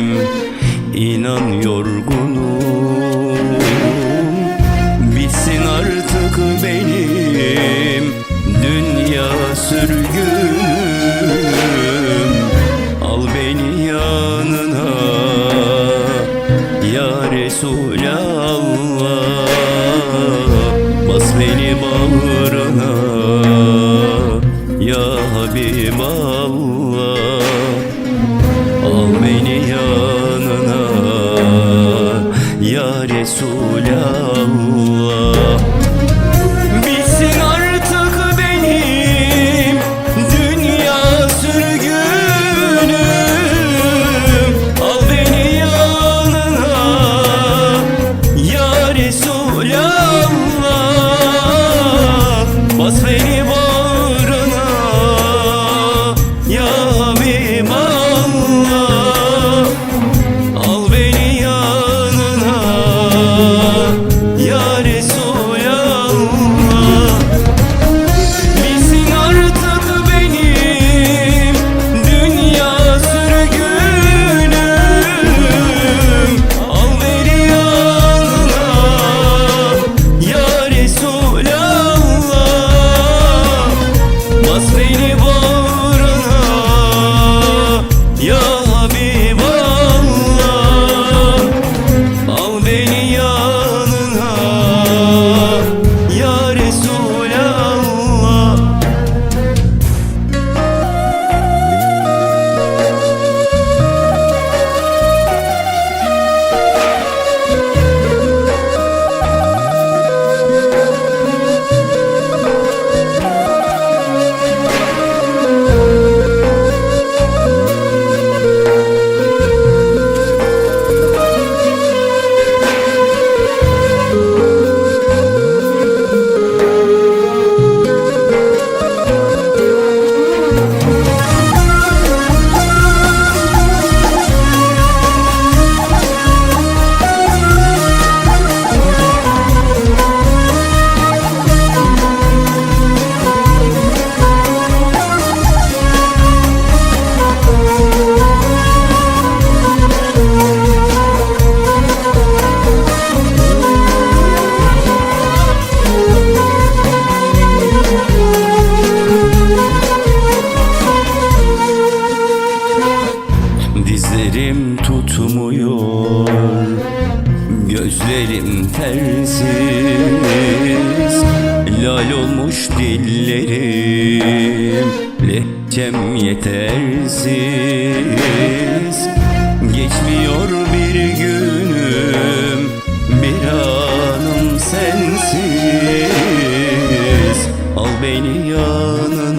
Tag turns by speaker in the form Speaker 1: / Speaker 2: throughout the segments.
Speaker 1: mecalim İnan yorgunum. Bitsin artık benim Dünya sürgünüm. Al beni yanına Ya Resulallah. Bas beni bağrına Ya Habiballah yanına Ya Resulallah. Bitsin benim dünya sürgünüm. Al beni yanına ya Resulallah. Bas beni Gözlerim tersiz Lal olmuş dillerim. Lehçem yetersiz. Geçmiyor bir günüm Bir anım sensiz. Al beni yanına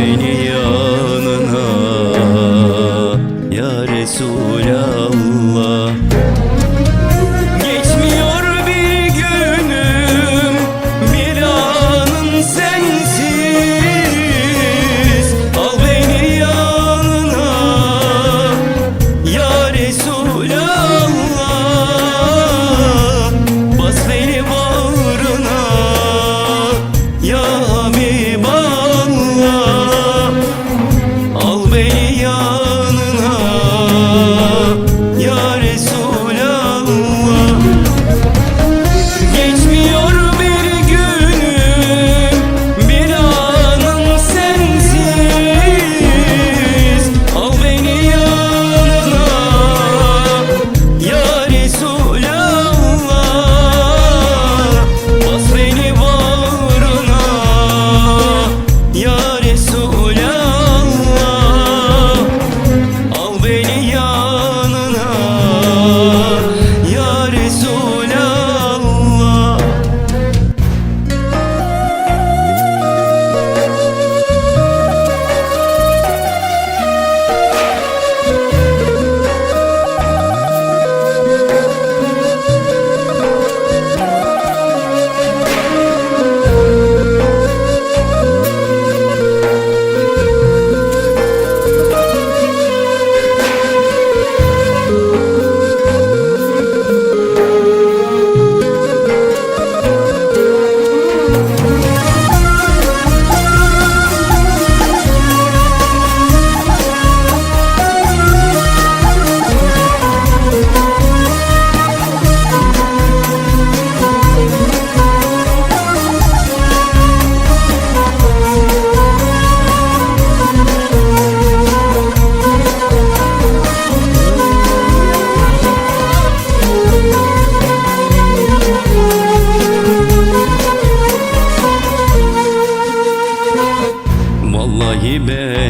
Speaker 1: beni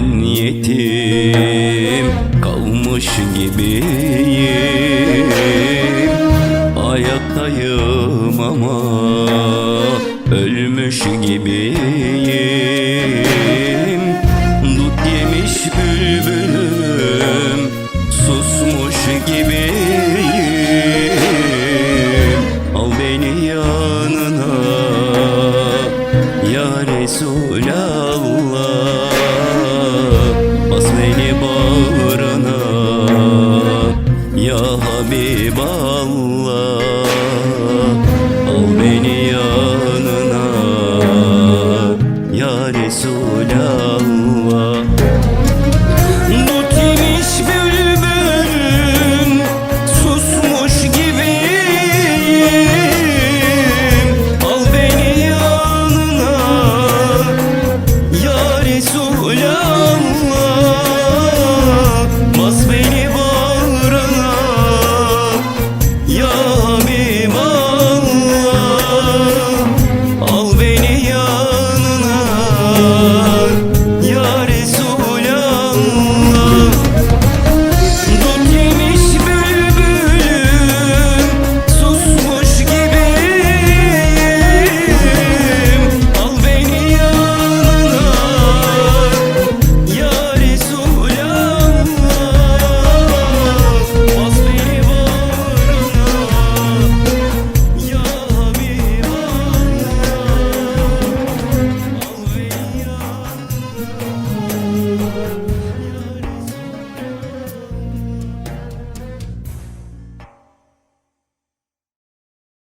Speaker 1: ben yetim